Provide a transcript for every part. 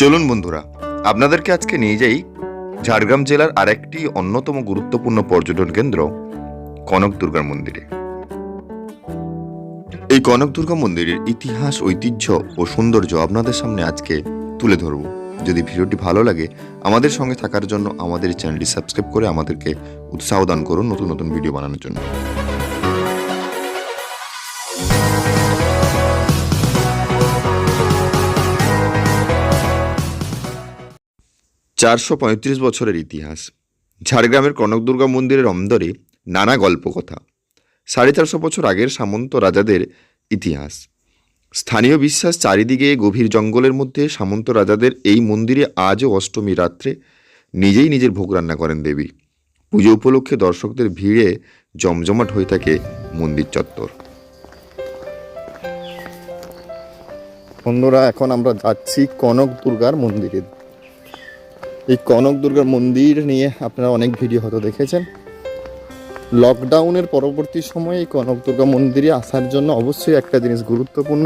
চলুন বন্ধুরা, আপনাদেরকে আজকে নিয়ে যাই ঝাড়গ্রাম জেলার আরেকটি অন্যতম গুরুত্বপূর্ণ পর্যটন কেন্দ্র, কনক দুর্গার মন্দিরে। এই কনক দুর্গা মন্দিরের ইতিহাস, ঐতিহ্য ও সৌন্দর্য আপনাদের সামনে আজকে তুলে ধরব। যদি ভিডিওটি ভালো লাগে, আমাদের সঙ্গে থাকার জন্য আমাদের চ্যানেলটি সাবস্ক্রাইব করে আমাদেরকে উৎসাহ দান করুন নতুন নতুন ভিডিও বানানোর জন্য। চারশো পঁয়ত্রিশ বছরের ইতিহাস। ঝাড়গ্রামের কনক দুর্গা মন্দিরের অন্দরে নানা গল্পকথা। সাড়ে চারশো বছর আগের সামন্ত রাজাদের ইতিহাস। স্থানীয় বিশ্বাস চারিদিকে গভীর জঙ্গলের মধ্যে সামন্ত রাজাদের এই মন্দিরে আজও অষ্টমী রাত্রে নিজেই নিজের ভোগ রান্না করেন দেবী। পুজো উপলক্ষে দর্শকদের ভিড়ে জমজমাট হয়ে থাকে মন্দির চত্বর। বন্ধুরা, এখন আমরা যাচ্ছি কনক দুর্গার মন্দিরে। এই কনক দুর্গার মন্দির নিয়ে আপনারা অনেক ভিডিও হয়তো দেখেছেন। লকডাউনের পরবর্তী সময়ে এই কনক দুর্গা মন্দিরে আসার জন্য অবশ্যই একটা জিনিস গুরুত্বপূর্ণ,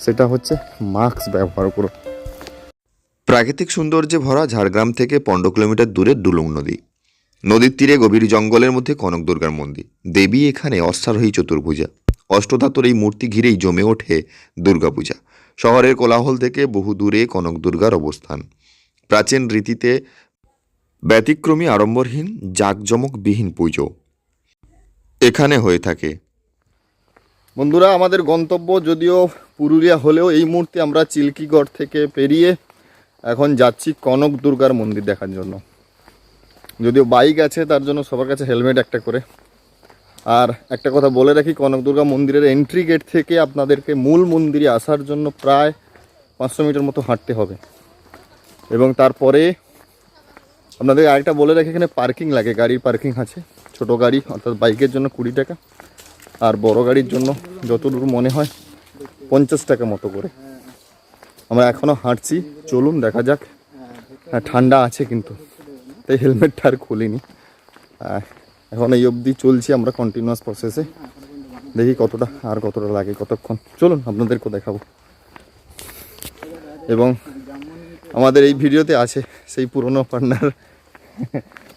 সেটা হচ্ছে মাস্ক ব্যবহার করো প্রাকৃতিক সৌন্দর্যে ভরা ঝাড়গ্রাম থেকে পনেরো কিলোমিটার দূরে ডুলুং নদী। নদীর তীরে গভীর জঙ্গলের মধ্যে কনক দুর্গার মন্দির। দেবী এখানে অশ্বারোহী চতুর্ভুজা। অষ্টধাতুর এই মূর্তি ঘিরেই জমে ওঠে দুর্গাপূজা। শহরের কোলাহল থেকে বহু দূরে কনক দুর্গার অবস্থান। প্রাচীন রীতিতে ব্যতিক্রমী আড়ম্বরহীন, জাঁকজমকবিহীন পুজো। এখানে হয়ে থাকে। বন্ধুরা, আমাদের গন্তব্য যদিও পুরুলিয়া হলেও এই মুহূর্তে আমরা চিল্কিগড় থেকে পেরিয়ে এখন যাচ্ছি কনক দুর্গার মন্দির দেখার জন্য। যদিও বাইক আছে, তার জন্য সবার কাছে হেলমেট একটা করে। আর একটা কথা বলে রাখি, কনক দুর্গা মন্দিরের এন্ট্রি গেট থেকে আপনাদেরকে মূল মন্দিরে আসার জন্য প্রায় পাঁচশো মিটার মতো হাঁটতে হবে। এবং তারপরে আপনাদের আরেকটা বলে রাখি, এখানে পার্কিং লাগে, গাড়ির পার্কিং আছে। ছোট গাড়ি, অর্থাৎ বাইকের জন্য কুড়ি টাকা। আর বড় গাড়ির জন্য যতদূর মনে হয় পঞ্চাশ টাকা মতো করে। আমরা এখনও হাঁটছি, চলুন, দেখা যাক। হ্যাঁ ঠান্ডা আছে কিন্তু, তাই হেলমেটটা আর খুলিনি। এখন এই অবধি চলছি আমরা কন্টিনিউয়াস প্রসেসে দেখি কতটা, আর কতটা লাগে কতক্ষণ। চলুন, আপনাদেরকেও দেখাবো। এবং আমাদের এই ভিডিওতে আছে সেই পুরনো পার্টনার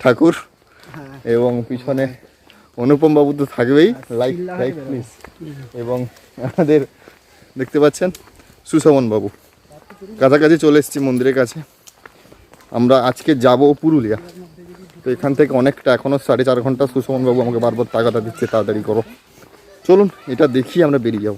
ঠাকুর এবং পিছনে অনুপম বাবু তো থাকবেই। লাইক লাইক প্লিজ এবং আমাদের দেখতে পাচ্ছেন সুশমন বাবু কাছাকাছি চলে এসেছি মন্দিরের কাছে। আমরা আজকে যাব পুরুলিয়া। তো এখান থেকে অনেকটা এখনও সাড়ে চার ঘণ্টা সুশমন বাবু আমাকে বারবার তাগাদা দিচ্ছে তাড়াতাড়ি করো। চলুন এটা দেখি আমরা বেরিয়ে যাব।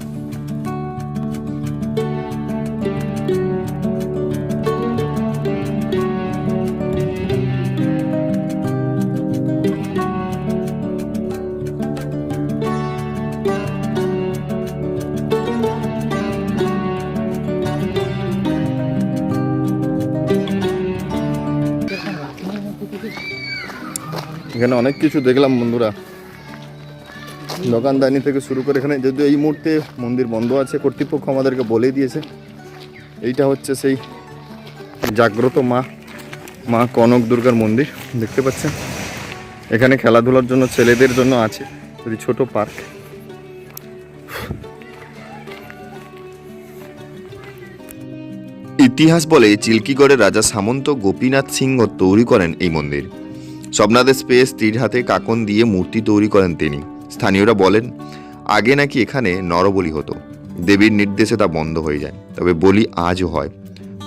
এখানে অনেক কিছু দেখলাম বন্ধুরা। দোকানদানি থেকে শুরু করে এখানে যদিও এই মুহূর্তে মন্দির বন্ধ আছে, কর্তৃপক্ষ আমাদেরকে বলে দিয়েছে। এইটা হচ্ছে সেই জাগ্রত মা মা কনক দুর্গার মন্দির, দেখতে পাচ্ছেন? এখানে খেলাধুলার জন্য ছেলেদের জন্য আছে, যদি ছোট পার্ক। ইতিহাস বলে চিল্কিগড়ের রাজা সামন্ত গোপীনাথ সিংহ তৈরি করেন এই মন্দির। স্বপ্নাদেশ পেয়ে স্ত্রীর হাতে কাকন দিয়ে মূর্তি তৈরি করেন তিনি। স্থানীয়রা বলেন, আগে নাকি এখানে নরবলি হতো। দেবীর নির্দেশে তা বন্ধ হয়ে যায়। তবে বলি আজও হয়।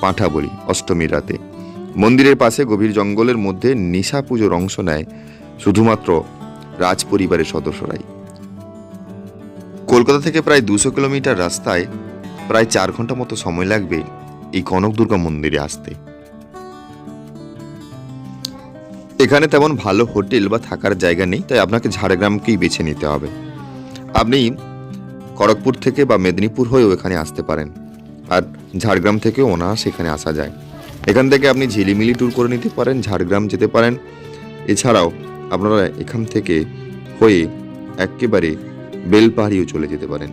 পাঁঠা বলি, অষ্টমীর রাতে। মন্দিরের পাশে গভীর জঙ্গলের মধ্যে নিশা পুজোর অংশ নেয় শুধুমাত্র রাজ পরিবারের সদস্যরাই। কলকাতা থেকে প্রায় দুশো কিলোমিটার রাস্তায় প্রায় চার ঘণ্টা মতো সময় লাগবে এই কনক দুর্গা মন্দিরে আসতে। এখানে তেমন ভালো হোটেল বা থাকার জায়গা নেই, তাই আপনাকে ঝাড়গ্রামকেই বেছে নিতে হবে। আপনি খড়গপুর থেকে বা মেদিনীপুর হয়েও এখানে আসতে পারেন, আর ঝাড়গ্রাম থেকেও অনায়াস এখানে আসা যায়। এখান থেকে আপনি ঝিলিমিলি ট্যুর করে নিতে পারেন, ঝাড়গ্রাম যেতে পারেন। এছাড়াও আপনারা এখান থেকে হয়ে একেবারে বেলপাহাড়িও চলে যেতে পারেন।